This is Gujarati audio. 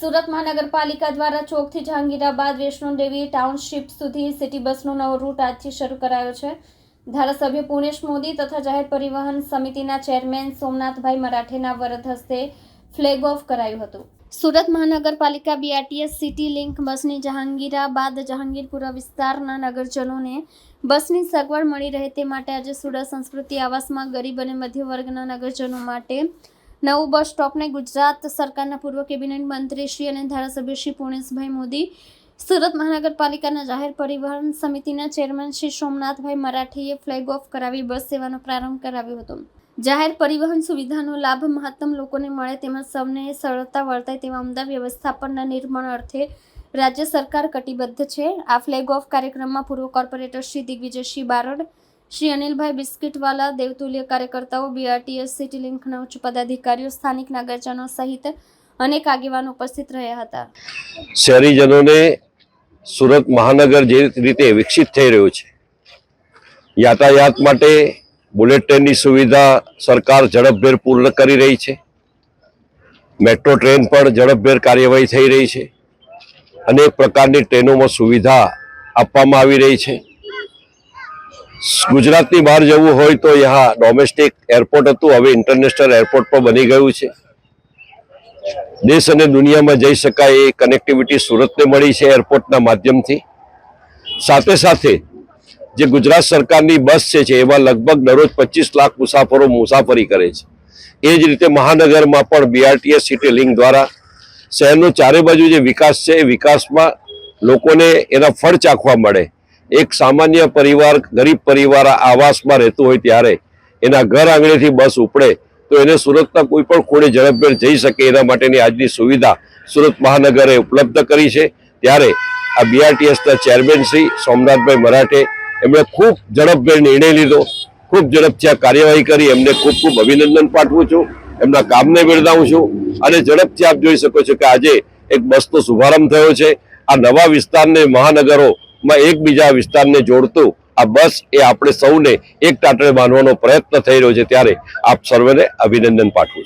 સુરત મહાનગરપાલિકા દ્વારા ચોકથી જહાંગીરાબાદ વૈષ્ણોદેવી ટાઉનશીપ સુધી સિટી બસનો નવો રૂટ આજથી શરૂ કરાયો છે. ધારાસભ્ય પુણેશ મોદી તથા જાહેર પરિવહન સમિતિના ચેરમેન સોમનાથભાઈ મરાઠેના વરદ હસ્તે ફ્લેગ ઓફ કરાયું હતું. સુરત મહાનગરપાલિકા બીઆરટીએસ સિટી લિંક બસની જહાંગીરાબાદ જહાંગીરપુરા વિસ્તારના નગરજનોને બસની સગવડ મળી રહે તે માટે આજે સુરત સંસ્કૃતિ આવાસમાં ગરીબ અને મધ્ય વર્ગના નગરજનો માટે નવું બસ સ્ટોપને ગુજરાત સરકારના પૂર્વ કેબિનેટ મંત્રી શ્રી અને ધારાસભ્ય શ્રી પુણેશભાઈ મોદી, સુરત મહાનગરપાલિકાના જાહેર પરિવહન સમિતિના ચેરમેન શ્રી સોમનાથભાઈ મરાઠીએ ફ્લેગ ઓફ કરાવી બસ સેવાનો પ્રારંભ કરાવ્યો હતો. જાહેર પરિવહન સુવિધાનો લાભ મહત્તમ લોકોને મળે તેમજ સૌને સરળતા વર્તાય તેવા ઉમદા વ્યવસ્થાપનના નિર્માણ અર્થે રાજ્ય સરકાર કટિબદ્ધ છે. આ ફ્લેગ ઓફ કાર્યક્રમમાં પૂર્વ કોર્પોરેટર શ્રી દિગ્વિજયસિંહ બારડ શ્રી અનિલભાઈ બિસ્કિટવાલા, દેવતુલ્ય કાર્યકર્તાઓ બીઆરટીએસ સિટી લિંકના ઉચ્ચ પદાધિકારીઓ, સ્થાનિક નાગરજનો સહિત અનેક આગેવાનો ઉપસ્થિત રહ્યા હતા. શહેરીજનોને સુરત મહાનગર જે રીતે વિકસિત થઈ રહ્યું છે, યાતાયાત માટે બુલેટ ટ્રેનની સુવિધા સરકાર ઝડપભેર પૂર્ણ કરી રહી છે, મેટ્રો ટ્રેન પણ ઝડપભેર કાર્યવાહી થઈ રહી છે, અનેક પ્રકારની ટ્રેનોમાં સુવિધા આપવામાં આવી રહી છે. ગુજરાતની બહાર જવું હોય તો યહાં ડોમેસ્ટિક એરપોર્ટ હતું. હવે ઇન્ટરનેશનલ એરપોર્ટ પણ બની ગયું છે. દેશ અને દુનિયામાં જઈ શકાય એ કનેક્ટિવિટી સુરતને મળી છે એરપોર્ટના માધ્યમથી. સાથે સાથે જે ગુજરાત સરકારની બસ છે એમાં લગભગ દરરોજ પચીસ લાખ મુસાફરો મુસાફરી કરે છે. એ જ રીતે મહાનગરમાં પણ બીઆરટીએસ સિટી લિંક દ્વારા શહેરનો ચારે બાજુ જે વિકાસ છે એ વિકાસમાં લોકોને એના ફળ ચાખવા મળે. એક સામાન્ય પરિવાર, ગરીબ પરિવાર આવાસમાં રહેતું હોય ત્યારે એના ઘર આંગણેથી બસ ઉપડે તો એને સુરતના કોઈ પણ ખૂણે ઝડપભેર જઈ શકે એના માટેની આજની સુવિધા સુરત મહાનગરે ઉપલબ્ધ કરી છે. ત્યારે આ બીઆરટીએસના ચેરમેન શ્રી સોમનાથભાઈ મરાઠે એમણે ખૂબ ઝડપભેર નિર્ણય લીધો. ખૂબ ઝડપથી આ કાર્યવાહી કરી. એમને ખૂબ ખૂબ અભિનંદન પાઠવું છું. એમના કામને બિરદાવું છું. અને ઝડપથી આપ જોઈ શકો છો કે આજે એક બસનો શુભારંભ થયો છે. આ નવા વિસ્તારને મહાનગરોમાં એકબીજા વિસ્તારને જોડતું આ બસ એ આપણે સૌને એક ટાટણે બાંધવાનો પ્રયત્ન થઈ રહ્યો છે ત્યારે આપ સર્વેને અભિનંદન પાઠવું